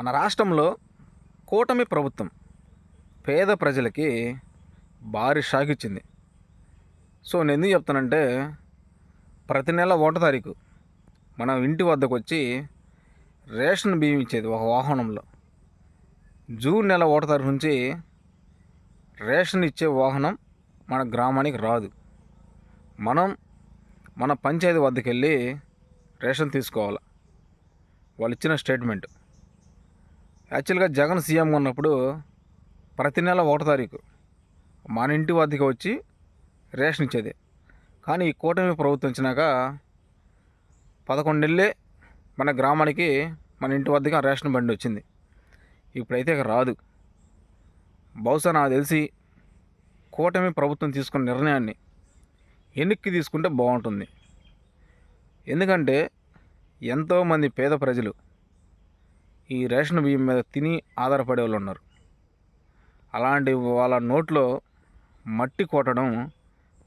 మన రాష్ట్రంలో కూటమి ప్రభుత్వం పేద ప్రజలకి భారీ షాక్ ఇచ్చింది. సో నేను ఎందుకు చెప్తానంటే ప్రతి నెల ఒకటో తారీఖు మనం ఇంటి వద్దకు వచ్చి రేషన్ బియ్యం ఇచ్చేది ఒక వాహనంలో. జూన్ నెల ఒకటో తారీఖు నుంచి రేషన్ ఇచ్చే వాహనం మన గ్రామానికి రాదు. మనం మన పంచాయతీ వద్దకు వెళ్ళి రేషన్ తీసుకోవాలి? వాళ్ళు ఇచ్చిన స్టేట్మెంట్. యాక్చువల్గా జగన్ సీఎం ఉన్నప్పుడు ప్రతి నెల ఒకటో తారీఖు మన ఇంటి వద్దకు వచ్చి రేషన్ ఇచ్చేది. కానీ ఈ కూటమి ప్రభుత్వం వచ్చినాక పదకొండేళ్ళే మన గ్రామానికి మన ఇంటి వద్దకు ఆ రేషన్ బండి వచ్చింది. ఇప్పుడైతే ఇక రాదు. బహుశా నాకు తెలిసి కూటమి ప్రభుత్వం తీసుకున్న నిర్ణయాన్ని వెనక్కి తీసుకుంటే బాగుంటుంది. ఎందుకంటే ఎంతోమంది పేద ప్రజలు ఈ రేషన్ బియ్యం మీద తిని ఆధారపడే వాళ్ళు ఉన్నారు. అలాంటి వాళ్ళ నోట్లో మట్టి కొట్టడం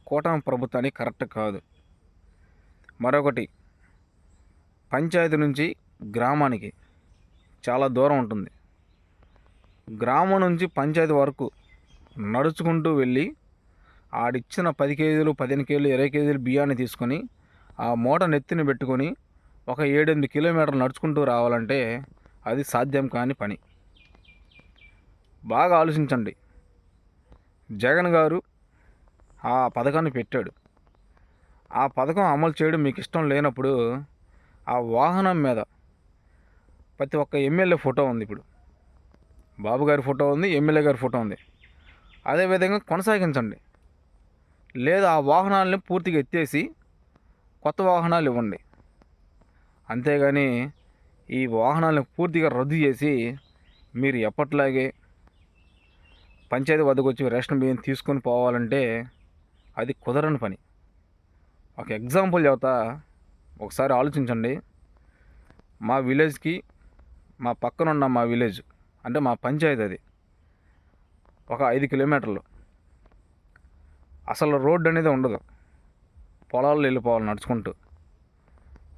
కూటమి ప్రభుత్వానికి కరెక్ట్ కాదు. మరొకటి పంచాయతీ నుంచి గ్రామానికి చాలా దూరం ఉంటుంది. గ్రామం నుంచి పంచాయతీ వరకు నడుచుకుంటూ వెళ్ళి ఆడిచ్చిన పది కేజీలు పదిహేను కేజీలు ఇరవై కేజీలు బియ్యాన్ని తీసుకొని ఆ మూట నెత్తిని పెట్టుకొని ఒక ఏడెనిమిది కిలోమీటర్లు నడుచుకుంటూ రావాలంటే అది సాధ్యం కాని పని. బాగా ఆలోచించండి. జగన్ గారు ఆ పథకాన్ని పెట్టాడు. ఆ పథకం అమలు చేయడం మీకు ఇష్టం లేనప్పుడు ఆ వాహనం మీద ప్రతి ఒక్క ఎమ్మెల్యే ఫోటో ఉంది ఇప్పుడు. బాబు గారి ఫోటో ఉంది ఎమ్మెల్యే గారి ఫోటో ఉంది. అదేవిధంగా కొనసాగించండి. లేదా ఆ వాహనాలని పూర్తిగా ఎత్తేసి కొత్త వాహనాలు ఇవ్వండి. అంతేగాని ఈ వాహనాలను పూర్తిగా రద్దు చేసి మీరు ఎప్పట్లాగే పంచాయతీ వద్దకు వచ్చి రేషన్ బియ్యం తీసుకొని పోవాలంటే అది కుదరని పని. ఒక ఎగ్జాంపుల్ చెబుతా ఒకసారి ఆలోచించండి. మా విలేజ్కి మా పక్కన ఉన్న మా విలేజ్ అంటే మా పంచాయతీ అది ఒక ఐదు కిలోమీటర్లు. అసలు రోడ్డు అనేది ఉండదు. పొలాల్లో వెళ్ళిపోవాలి నడుచుకుంటూ.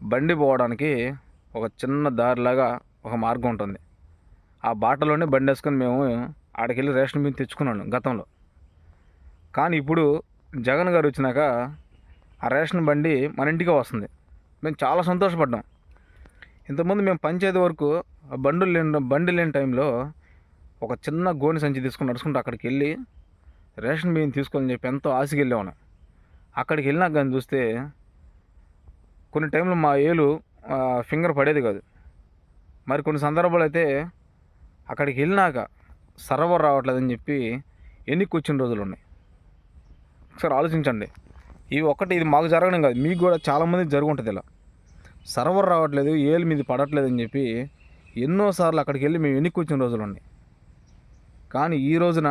బండి పోవడానికి ఒక చిన్న దారిలాగా ఒక మార్గం ఉంటుంది. ఆ బాటలోనే బండి వేసుకొని మేము ఆడికి వెళ్ళి రేషన్ బియ్యం తెచ్చుకున్నాను గతంలో. కానీ ఇప్పుడు జగన్ గారు వచ్చినాక ఆ రేషన్ బండి మన ఇంటికే వస్తుంది. మేము చాలా సంతోషపడ్డాం. ఇంతకుముందు మేము పంచాయతీ వరకు ఆ బండులు లేని బండి లేని టైంలో ఒక చిన్న గోని సంచి తీసుకుని నడుచుకుంటూ అక్కడికి వెళ్ళి రేషన్ బియ్యం తీసుకొని చెప్పి ఎంతో ఆశకి వెళ్ళాము అక్కడికి వెళ్ళినాక కానీ చూస్తే కొన్ని టైంలో మా ఏలు ఫింగర్ పడేది కాదు. మరి కొన్ని సందర్భాలు అయితే అక్కడికి వెళ్ళినాక సర్వర్ రావట్లేదని చెప్పి ఎన్ని కూర్చుని రోజులు ఉన్నాయి? ఒకసారి ఆలోచించండి. ఇవి ఒకటి ఇది మాకు జరగడం కాదు మీకు కూడా చాలామంది జరుగుంటుంది ఇలా. సర్వర్ రావట్లేదు ఏళ్ళు మీది పడట్లేదు అని చెప్పి ఎన్నోసార్లు అక్కడికి వెళ్ళి మేము ఎన్ని కూర్చుని రోజులు ఉన్నాయి? కానీ ఈ రోజున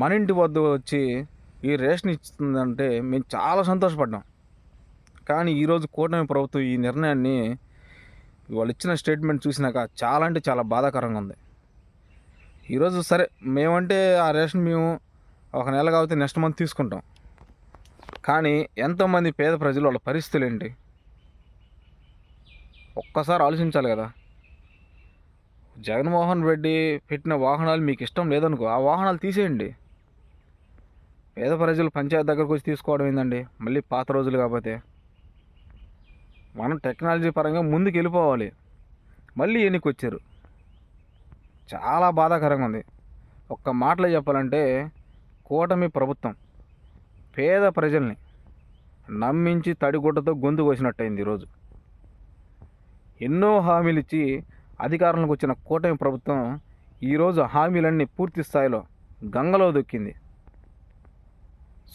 మన ఇంటి వద్ద వచ్చి ఈ రేషన్ ఇస్తుందంటే మేము చాలా సంతోషపడ్డాం. కానీ ఈరోజు కూటమి ప్రభుత్వం ఈ నిర్ణయాన్ని వాళ్ళు ఇచ్చిన స్టేట్మెంట్ చూసినాక చాలా అంటే చాలా బాధాకరంగా ఉంది. ఈరోజు సరే మేమంటే ఆ రేషన్ మేము ఒక నెల కాబట్టి నెక్స్ట్ మంత్ తీసుకుంటాం. కానీ ఎంతోమంది పేద ప్రజలు వాళ్ళ పరిస్థితులు ఏంటి? ఒక్కసారి ఆలోచించాలి కదా. జగన్మోహన్ రెడ్డి పెట్టిన వాహనాలు మీకు ఇష్టం లేదనుకో ఆ వాహనాలు తీసేయండి. పేద ప్రజలు పంచాయతీ దగ్గరకు వచ్చి తీసుకోవడం ఏందండి? మళ్ళీ పాత రోజులు కాకపోతే మనం టెక్నాలజీ పరంగా ముందుకు వెళ్ళిపోవాలి మళ్ళీ ఎన్నికొచ్చారు? చాలా బాధాకరంగా ఉంది ఒక్క మాటలో చెప్పాలంటే కూటమి ప్రభుత్వం పేద ప్రజల్ని నమ్మించి తడిగుడ్డతో గొంతు కోసినట్టయింది ఈరోజు. ఎన్నో హామీలు ఇచ్చి అధికారంలోకి వచ్చిన కూటమి ప్రభుత్వం ఈరోజు హామీలన్నీ పూర్తి స్థాయిలో గంగలో దొక్కింది.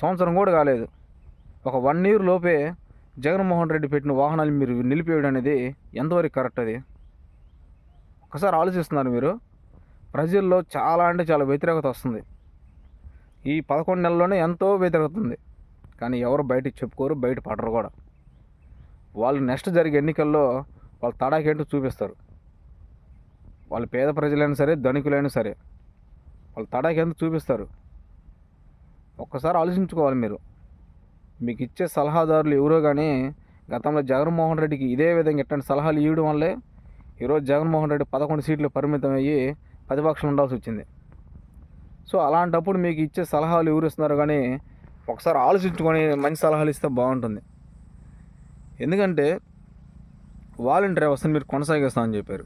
సంవత్సరం కూడా కాలేదు. ఒక వన్ ఇయర్ లోపే జగన్మోహన్ రెడ్డి పెట్టిన వాహనాలు మీరు నిలిపేయడం అనేది ఎంతవరకు కరెక్ట్ అది? ఒకసారి ఆలోచిస్తున్నారు మీరు. ప్రజల్లో చాలా అంటే చాలా వ్యతిరేకత వస్తుంది. ఈ పదకొండు నెలల్లోనే ఎంతో వ్యతిరేకత ఉంది. కానీ ఎవరు బయటకు చెప్పుకోరు బయట పడరు కూడా. వాళ్ళు నెక్స్ట్ జరిగే ఎన్నికల్లో వాళ్ళ తడాకేంటో చూపిస్తారు. వాళ్ళు పేద ప్రజలైనా సరే ధనికులైనా సరే వాళ్ళు తడాకేంటో చూపిస్తారు. ఒక్కసారి ఆలోచించుకోవాలి మీరు. మీకు ఇచ్చే సలహాదారులు ఎవరో కానీ గతంలో జగన్మోహన్ రెడ్డికి ఇదే విధంగా ఇట్లాంటి సలహాలు ఇవ్వడం వల్లే ఈరోజు జగన్మోహన్ రెడ్డి పదకొండు సీట్లు పరిమితం అయ్యి ప్రతిపక్షం ఉండాల్సి వచ్చింది. సో అలాంటప్పుడు మీకు ఇచ్చే సలహాలు ఎవరిస్తున్నారు కానీ ఒకసారి ఆలోచించుకొని మంచి సలహాలు ఇస్తే బాగుంటుంది. ఎందుకంటే వాలంటీర్ వ్యవస్థని మీరు కొనసాగిస్తామని చెప్పారు.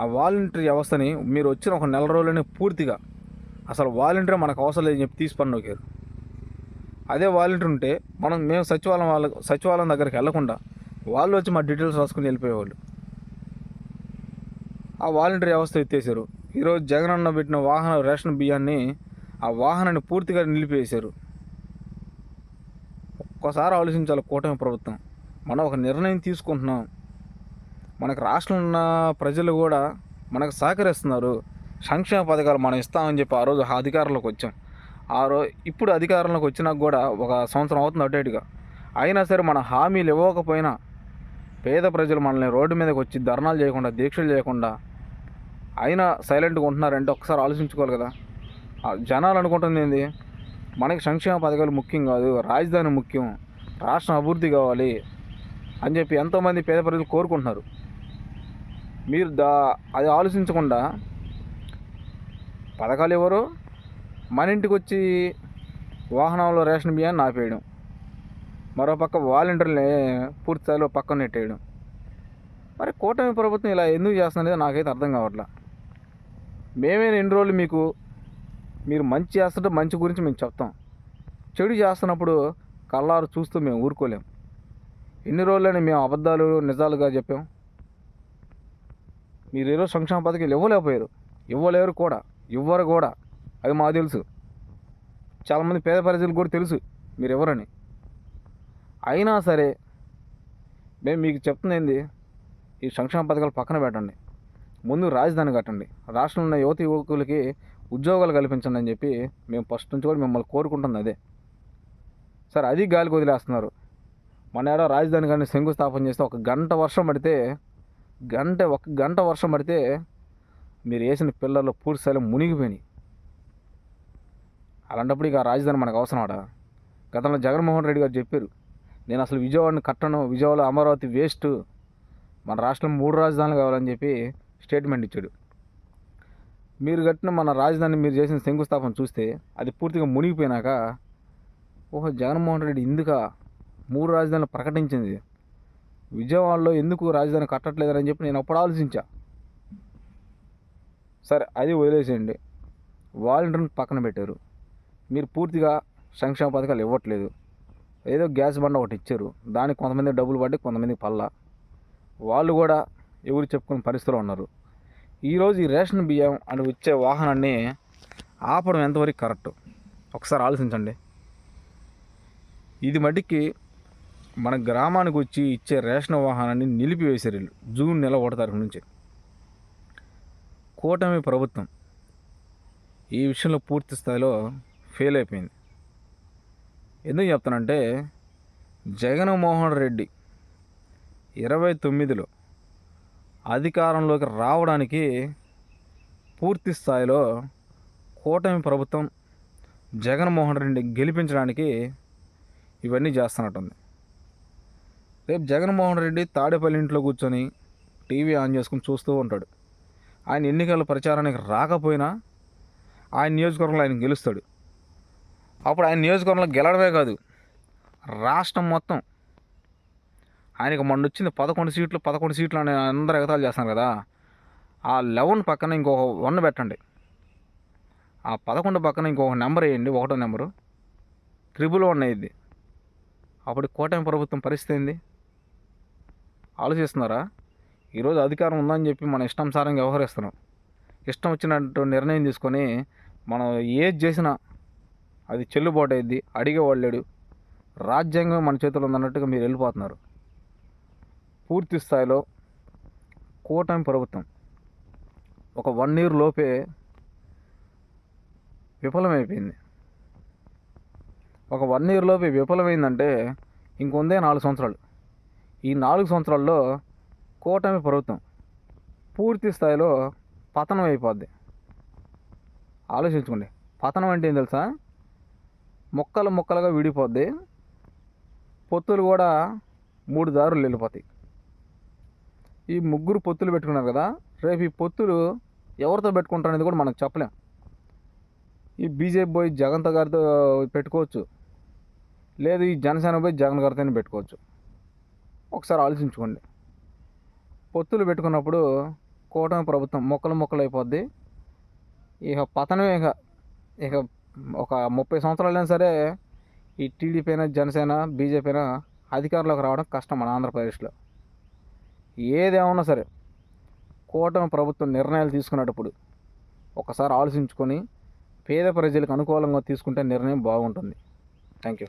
ఆ వాలంటీర్ వ్యవస్థని మీరు వచ్చిన ఒక నెల రోజులనే పూర్తిగా అసలు వాలంటీర్ మనకు అవసరం లేదని చెప్పి తీసి పన్నుకారు అదే వాలంటీర్ ఉంటే మనం మేము సచివాలయం వాళ్ళ సచివాలయం దగ్గరికి వెళ్ళకుండా వాళ్ళు వచ్చి మా డీటెయిల్స్ రాసుకుని వెళ్ళిపోయేవాళ్ళు. ఆ వాలంటీర్ వ్యవస్థ ఎత్తేసారు. ఈరోజు జగన్ పెట్టిన వాహన రేషన్ బియ్యాన్ని ఆ వాహనాన్ని పూర్తిగా నిలిపివేశారు. ఒక్కసారి ఆలోచించాలి కూటమి ప్రభుత్వం. మనం ఒక నిర్ణయం తీసుకుంటున్నాం. మనకు రాష్ట్రంలో ఉన్న ప్రజలు కూడా మనకు సహకరిస్తున్నారు. సంక్షేమ పథకాలు మనం ఇస్తామని చెప్పి ఆ రోజు అధికారంలోకి వచ్చాం. ఆ రో ఇప్పుడు అధికారంలోకి వచ్చినాక కూడా ఒక సంవత్సరం అవుతుంది అటు ఇటుగా. అయినా సరే మన హామీలు ఇవ్వకపోయినా పేద ప్రజలు మనల్ని రోడ్డు మీదకి వచ్చి ధర్నాలు చేయకుండా దీక్షలు చేయకుండా అయినా సైలెంట్గా ఉంటున్నారంటే ఒకసారి ఆలోచించుకోవాలి కదా. జనాలు అనుకుంటుంది ఏంది? మనకి సంక్షేమ పథకాలు ముఖ్యం కాదు రాజధాని ముఖ్యం రాష్ట్రం అభివృద్ధి కావాలి అని చెప్పి ఎంతోమంది పేద ప్రజలు కోరుకుంటున్నారు. మీరు దా అది ఆలోచించకుండా పథకాలు ఎవరు? మన ఇంటికి వచ్చి వాహనంలో రేషన్ బియ్యాన్ని ఆపేయడం మరోపక్క వాలంటీర్ని పూర్తి స్థాయిలో పక్కన నెట్టేయడం. మరి కూటమి ప్రభుత్వం ఇలా ఎందుకు చేస్తున్నది నాకైతే అర్థం కావట్లా. మేమే ఎన్ని రోజులు మీకు మీరు మంచి చేస్తుంటే మంచి గురించి మేము చెప్తాం. చెడు చేస్తున్నప్పుడు కళ్ళారు చూస్తూ మేము ఊరుకోలేం. ఎన్ని రోజులని మేము అబద్ధాలు నిజాలుగా చెప్పాం. మీరు ఈరోజు సంక్షేమ పథకాలు ఇవ్వలేకపోయారు. ఇవ్వలేరు కూడా. ఇవ్వరు కూడా. అది మాకు తెలుసు. చాలామంది పేద ప్రజలకు కూడా తెలుసు మీరు ఎవరని అయినా సరే మేము మీకు చెప్తుంది ఏంది? ఈ సంక్షేమ పథకాలు పక్కన పెట్టండి. ముందు రాజధాని కట్టండి. రాష్ట్రంలో ఉన్న యువత యువకులకి ఉద్యోగాలు కల్పించండి అని చెప్పి మేము ఫస్ట్ నుంచి కూడా మిమ్మల్ని కోరుకుంటుంది అదే. సార్ అది గాలికి వదిలేస్తున్నారు. మన ఏడో రాజధాని కానీ శంకుస్థాపన చేస్తే ఒక గంట వర్షం పడితే గంట ఒక గంట వర్షం పడితే మీరు వేసిన పిల్లలు పూర్తి స్థాయిలో మునిగిపోయినాయి. అలాంటప్పుడు ఇక రాజధాని మనకు అవసరమాడా గతంలో జగన్మోహన్ రెడ్డి గారు చెప్పారు నేను అసలు విజయవాడని కట్టను విజయవాడ అమరావతి వేస్ట్ మన రాష్ట్రం మూడు రాజధానులు కావాలని చెప్పి స్టేట్మెంట్ ఇచ్చాడు. మీరు కట్టిన మన రాజధాని మీరు చేసిన శంకుస్థాపన చూస్తే అది పూర్తిగా మునిగిపోయినాక ఓహో జగన్మోహన్ రెడ్డి ఇందుక మూడు రాజధానులు ప్రకటించింది. విజయవాడలో ఎందుకు రాజధాని కట్టట్లేదని చెప్పి నేను అప్పుడు ఆలోచించా. సరే అది వదిలేసేయండి. వాలంటీర్ని పక్కన పెట్టారు. మీరు పూర్తిగా సంక్షేమ పథకాలు ఇవ్వట్లేదు. ఏదో గ్యాస్ బండ ఒకటి ఇచ్చారు. దానికి కొంతమంది డబ్బులు పడి కొంతమంది పల్ల వాళ్ళు కూడా ఎవరు చెప్పుకునే పరిస్థితిలో ఉన్నారు. ఈరోజు ఈ రేషన్ బియ్యం అని వచ్చే వాహనాన్ని ఆపడం ఎంతవరకు కరెక్ట్? ఒకసారి ఆలోచించండి. ఇది మటుకి మన గ్రామానికి వచ్చి ఇచ్చే రేషన్ వాహనాన్ని నిలిపివేశారు వీళ్ళు. జూన్ నెల ఒకటి తారీఖు నుంచి. కూటమి ప్రభుత్వం ఈ విషయంలో పూర్తి స్థాయిలో ఫెయిల్ అయిపోయింది. ఎందుకు చెప్తానంటే జగన్మోహన్ రెడ్డి ఇరవై తొమ్మిదిలో అధికారంలోకి రావడానికి పూర్తి స్థాయిలో కూటమి ప్రభుత్వం జగన్మోహన్ రెడ్డిని గెలిపించడానికి ఇవన్నీ చేస్తున్నట్టుంది. రేపు జగన్మోహన్ రెడ్డి తాడేపల్లి ఇంట్లో కూర్చొని టీవీ ఆన్ చేసుకుని చూస్తూ ఉంటాడు. ఆయన ఎన్నికల ప్రచారానికి రాకపోయినా ఆయన నియోజకవర్గంలో ఆయన గెలుస్తాడు. అప్పుడు ఆయన నియోజకవర్గంలో గెలడమే కాదు రాష్ట్రం మొత్తం. ఆయనకి మొన్న వచ్చింది పదకొండు సీట్లు పదకొండు సీట్లు అని అందరూ ఎగతాలు చేస్తున్నారు కదా. ఆ లెవెన్ పక్కన ఇంకొక వన్ పెట్టండి. ఆ పదకొండు పక్కన ఇంకొక నెంబర్ వేయండి ఒకటో నెంబరు. త్రిబుల్ వన్ అయ్యింది అప్పుడు కూటమి ప్రభుత్వం పరిస్థితి ఏంది? ఆలోచిస్తున్నారా? ఈరోజు అధికారం ఉందని చెప్పి మన ఇష్టానుసారంగా వ్యవహరిస్తున్నాం. ఇష్టం వచ్చినట్టు నిర్ణయం తీసుకొని మనం ఏది చేసినా అది చెల్లుబాటు అయింది అడిగేవాడు లేడు రాజ్యాంగం మన చేతిలో ఉందన్నట్టుగా మీరు వెళ్ళిపోతున్నారు. పూర్తి స్థాయిలో కూటమి ప్రభుత్వం ఒక వన్ ఇయర్ లోపే విఫలమైపోయింది. ఒక వన్ ఇయర్ లోపే విఫలమైందంటే ఇంకొందే నాలుగు సంవత్సరాలు. ఈ నాలుగు సంవత్సరాల్లో కూటమి ప్రభుత్వం పూర్తి స్థాయిలో పతనం అయిపోద్ది. ఆలోచించుకోండి. పతనం అంటే ఏం తెలుసా? మొక్కలు మొక్కలుగా విడిపోద్ది. పొత్తులు కూడా మూడు దారులు వెళ్ళిపోతాయి. ఈ ముగ్గురు పొత్తులు పెట్టుకున్నారు కదా రేపు ఈ పొత్తులు ఎవరితో పెట్టుకుంటారు అనేది కూడా మనకు చెప్పలేం. ఈ బీజేపీ పోయి జగన్తో గారితో పెట్టుకోవచ్చు. లేదు ఈ జనసేన పోయి జగన్ గారితోనే పెట్టుకోవచ్చు. ఒకసారి ఆలోచించుకోండి. పొత్తులు పెట్టుకున్నప్పుడు కూటమి ప్రభుత్వం మొక్కలు మొక్కలు అయిపోద్ది. ఇక పతనమే ఇక ఇక ఒక ముప్పై సంవత్సరాలైనా సరే ఈ టీడీపీ అయినా జనసేన బీజేపీ అయినా అధికారంలోకి రావడం కష్టం మన ఆంధ్రప్రదేశ్లో. ఏదేమన్నా సరే కూటమి ప్రభుత్వం నిర్ణయాలు తీసుకునేటప్పుడు ఒకసారి ఆలోచించుకొని పేద ప్రజలకు అనుకూలంగా తీసుకుంటే నిర్ణయం బాగుంటుంది. Thank you